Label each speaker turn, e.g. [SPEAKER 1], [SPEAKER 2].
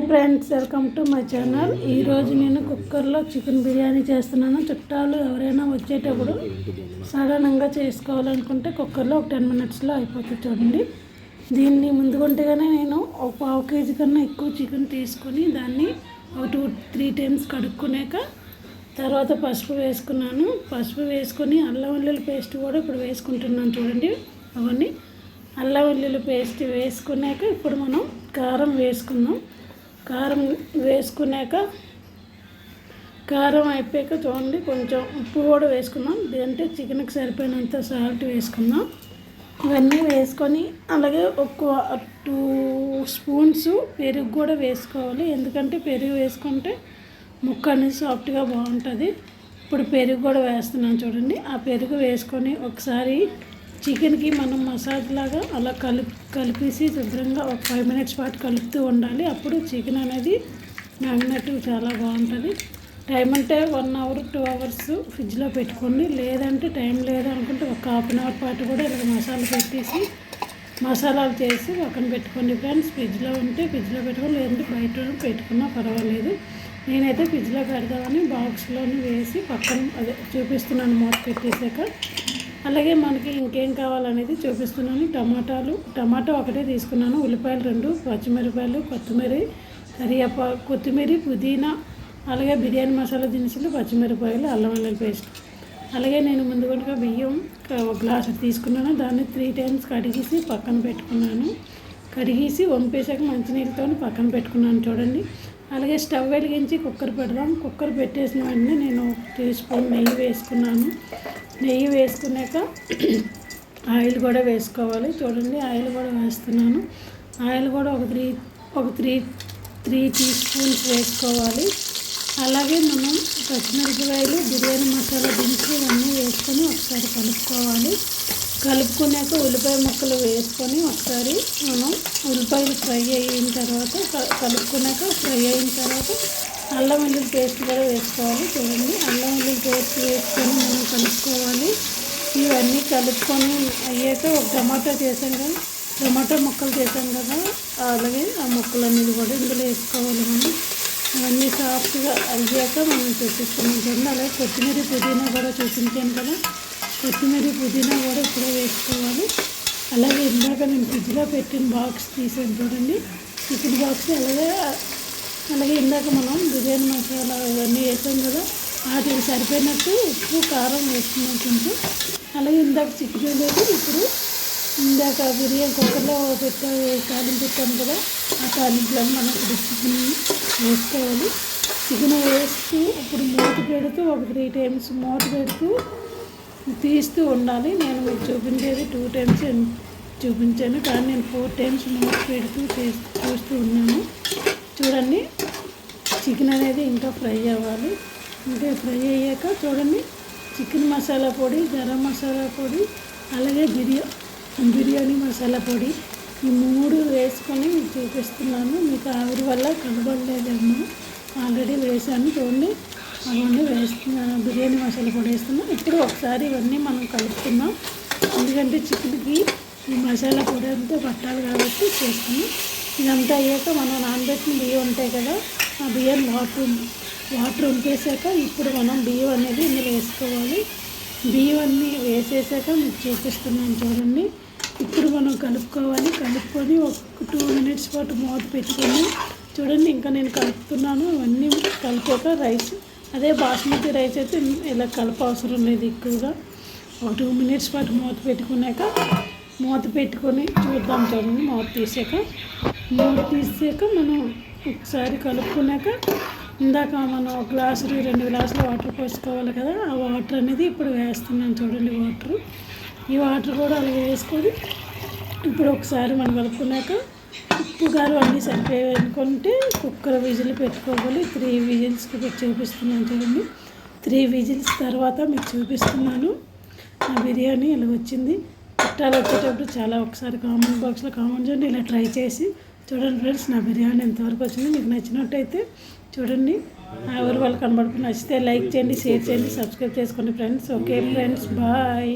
[SPEAKER 1] Friends welcome to my channel. ఈరోజు నేను కుక్కర్లో చికెన్ బిర్యానీ చేస్తున్నాను. చుట్టాలు ఎవరైనా వచ్చేటప్పుడు సడన్గా చేసుకోవాలనుకుంటే కుక్కర్లో ఒక టెన్ మినిట్స్లో అయిపోతుంది చూడండి. దీన్ని ముందుకుంటేగానే నేను ఒక పావు కేజీ కన్నా ఎక్కువ చికెన్ తీసుకొని దాన్ని ఒక టూ త్రీ టైమ్స్ కడుక్కున్నాక తర్వాత పసుపు వేసుకున్నాను. పసుపు వేసుకొని అల్లం వెల్లుల్లి పేస్ట్ కూడా ఇప్పుడు వేసుకుంటున్నాను చూడండి అవన్నీ. అల్లం వెల్లుల్లి పేస్ట్ వేసుకున్నాక ఇప్పుడు మనం కారం వేసుకుందాం. కారం వేసుకున్నాక కారం అయిపోయాక చూడండి కొంచెం ఉప్పు కూడా వేసుకున్నాం అంటే చికెన్కి సరిపోయినంత సాల్ట్ వేసుకుందాం. ఇవన్నీ వేసుకొని అలాగే ఒక టూ స్పూన్స్ పెరుగు కూడా వేసుకోవాలి. ఎందుకంటే పెరుగు వేసుకుంటే ముక్క అనేది సాఫ్ట్గా బాగుంటుంది. ఇప్పుడు పెరుగు కూడా వేస్తున్నాను చూడండి. ఆ పెరుగు వేసుకొని ఒకసారి చికెన్కి మనం మసాజ్ లాగా అలా కలిపి కలిపేసి శుభ్రంగా ఒక ఫైవ్ మినిట్స్ పాటు కలుపుతూ ఉండాలి. అప్పుడు చికెన్ అనేది మ్యాగ్నెట్ చాలా బాగుంటుంది. టైం అంటే వన్ అవర్ టూ అవర్స్ ఫ్రిడ్జ్లో పెట్టుకోండి. లేదంటే టైం లేదనుకుంటే ఒక హాఫ్ అన్ అవర్ పాటు కూడా ఇలా మసాలా పెట్టేసి మసాలాలు చేసి పక్కన పెట్టుకోండి ఫ్రెండ్స్. ఫ్రిడ్జ్లో ఉంటే ఫ్రిడ్జ్లో పెట్టుకోండి. లేదంటే బయట పెట్టుకున్నా పర్వాలేదు. నేనైతే ఫ్రిడ్జ్లో పెడదామని బాక్స్లోని వేసి పక్కన అదే చూపిస్తున్నాను మూత పెట్టేసాక. అలాగే మనకి ఇంకేం కావాలనేది చూపిస్తున్నాను. టమాటాలు టమాటా ఒకటే తీసుకున్నాను. ఉల్లిపాయలు రెండు పచ్చిమిరపాయలు కొత్తిమీర కరివేపా కొత్తిమీర పుదీనా అలాగే బిర్యానీ మసాలా దినుసులు పచ్చిమిరపాయలు అల్లం వెల్లుల్లి పేస్ట్. అలాగే నేను ముందుగా బియ్యం ఒక గ్లాస్ తీసుకున్నాను. దాన్ని త్రీ టైమ్స్ కడిగేసి పక్కన పెట్టుకున్నాను. కడిగేసి వంపేశాక మంచినీళ్ళతో పక్కన పెట్టుకున్నాను. చూడండి. అలాగే స్టవ్ వెలిగించి కుక్కర్ పెడదాం. కుక్కర్ పెట్టేసిన వెంటనే నేను టీ స్పూన్ నెయ్యి వేసుకున్నాను. నెయ్యి వేసుకున్నాక ఆయిల్ కూడా వేసుకోవాలి. చూడండి ఆయిల్ కూడా వేస్తున్నాను. ఆయిల్ కూడా ఒక త్రీ ఒక త్రీ త్రీ టీ స్పూన్స్ వేసుకోవాలి. అలాగే మనం పచ్చిమిరపకాయలు బిర్యానీ మసాలా దించి ఇవన్నీ వేసుకొని ఒకసారి కలుపుకోవాలి. కలుపుకున్నాక ఉల్లిపాయ ముక్కలు వేసుకొని ఒకసారి మనం ఉల్లిపాయలు ఫ్రై అయిన తర్వాత కలుపుకున్నాక ఫ్రై అయిన తర్వాత అల్లం వెల్లుల్లి పేస్ట్ కూడా వేసుకోవాలి చూడండి. అల్లం వెల్లుల్లి పేస్ట్ వేసుకొని మనం కలుపుకోవాలి. ఇవన్నీ కలుపుకొని అయ్యాక ఒక టమాటా చేసాం కదా టమాటా ముక్కలు చేసాం కదా అలాగే ఆ ముక్కలు అనేది కూడా ఇందులో వేసుకోవాలి మనం. అవన్నీ సాఫ్ట్గా అయ్యాక మనం చూపిస్తున్నాం చూడండి అలాగే కొత్తిమీర పుదీనా కూడా చూపించాను కదా. కొత్తిమీర పుదీనా కూడా ఇప్పుడే వేసుకోవాలి. అలాగే ఇందాక నేను ఫ్రిడ్జ్లో పెట్టిన బాక్స్ తీసాను చూడండి. చికెన్ బాక్స్ అలాగే అలాగే ఇందాక మనం బిర్యానీ మసాలా ఇవన్నీ వేసాం కదా వాటికి సరిపోయినట్టు ఉప్పు కారం వేసుకున్నాం కొంచెం. అలాగే ఇందాక చికెన్ లేదు ఇప్పుడు ఇందాక బిర్యానీ కుక్కర్లో పెట్టా తాలింపు పెట్టాం కదా ఆ కాలింపులో మనం ఇప్పుడు చికెన్ వేసుకోవాలి. చికెన్ వేస్తూ ఇప్పుడు మూత పెడుతూ ఒక త్రీ టైమ్స్ మూత పెడుతూ తీస్తూ ఉండాలి. నేను మీకు చూపించేది టూ టైమ్స్ చూపించాను. కానీ నేను ఫోర్ టైమ్స్ మూత పెడుతూ చూస్తూ ఉన్నాను. చూడండి చికెన్ అనేది ఇంకా ఫ్రై అవ్వాలి. ఇంకా ఫ్రై అయ్యాక చూడండి చికెన్ మసాలా పొడి గరం మసాలా పొడి అలాగే బిర్యా బిర్యానీ మసాలా పొడి. ఈ మూడు వేసుకొని మీకు చూపిస్తున్నాను. మీకు ఆవిరి వల్ల కనబడలేదేమో. ఆల్రెడీ వేసాను చూడండి అవన్నీ వేస్తున్నాను బిర్యానీ మసాలా పొడి వేస్తున్నాం. ఇప్పుడు ఒకసారి ఇవన్నీ మనం కలుపుతున్నాం ఎందుకంటే చికెన్కి ఈ మసాలా పొడి అంతా పట్టాలి కాబట్టి చేస్తున్నాం. ఇదంతా అయ్యాక మనం నానబెట్టిన బియ్యం ఉంటాయి కదా ఆ బియ్యం వాటర్ వాటర్ ఉంపేసాక ఇప్పుడు మనం బియ్యం అనేది ఇందులో వేసుకోవాలి. బియ్యం అన్నీ వేసేసాక మీకు చూపిస్తున్నాను చూడండి. ఇప్పుడు మనం కలుపుకోవాలి. కలుపుకొని ఒక టూ మినిట్స్ పాటు మూత పెట్టుకొని చూడండి. ఇంకా నేను కలుపుతున్నాను. అవన్నీ కలిపాక రైస్ అదే బాస్మతి రైస్ అయితే ఇలా కలప అవసరం లేదు ఎక్కువగా. ఒక టూ మినిట్స్ పాటు మూత పెట్టుకున్నాక మూత పెట్టుకొని చూద్దాం చూడండి మూత తీసాక. మూత తీసాక మనం ఒకసారి కలుపుకున్నాక ఇందాక మనం ఒక గ్లాసు రెండు గ్లాసులు వాటర్ పోసుకోవాలి కదా ఆ వాటర్ అనేది ఇప్పుడు వేస్తున్నాను చూడండి వాటర్. ఈ వాటర్ కూడా అలాగే వేసుకొని ఇప్పుడు ఒకసారి మనం కలుపుకున్నాక ఉప్పు గారు అన్నీ సరిపోయాయి అనుకుంటే కుక్కర్ విజిల్ పెట్టుకోవాలి. త్రీ విజిల్స్కి మీకు చూపిస్తున్నాను చూడండి. త్రీ విజిల్స్ తర్వాత మీకు చూపిస్తున్నాను. నా బిర్యానీ ఇలా వచ్చింది. చుట్టాలు వచ్చేటప్పుడు చాలా ఒకసారి కామెంట్ బాక్స్లో కామెంట్ చేయండి. ఇలా ట్రై చేసి చూడండి ఫ్రెండ్స్ నా బిర్యానీ ఎంతవరకు వచ్చింది మీకు నచ్చినట్టయితే చూడండి. ఎవరు వాళ్ళు కనబడుకుని నచ్చితే లైక్ చేయండి షేర్ చేయండి సబ్స్క్రైబ్ చేసుకోండి ఫ్రెండ్స్. Okay friends bye.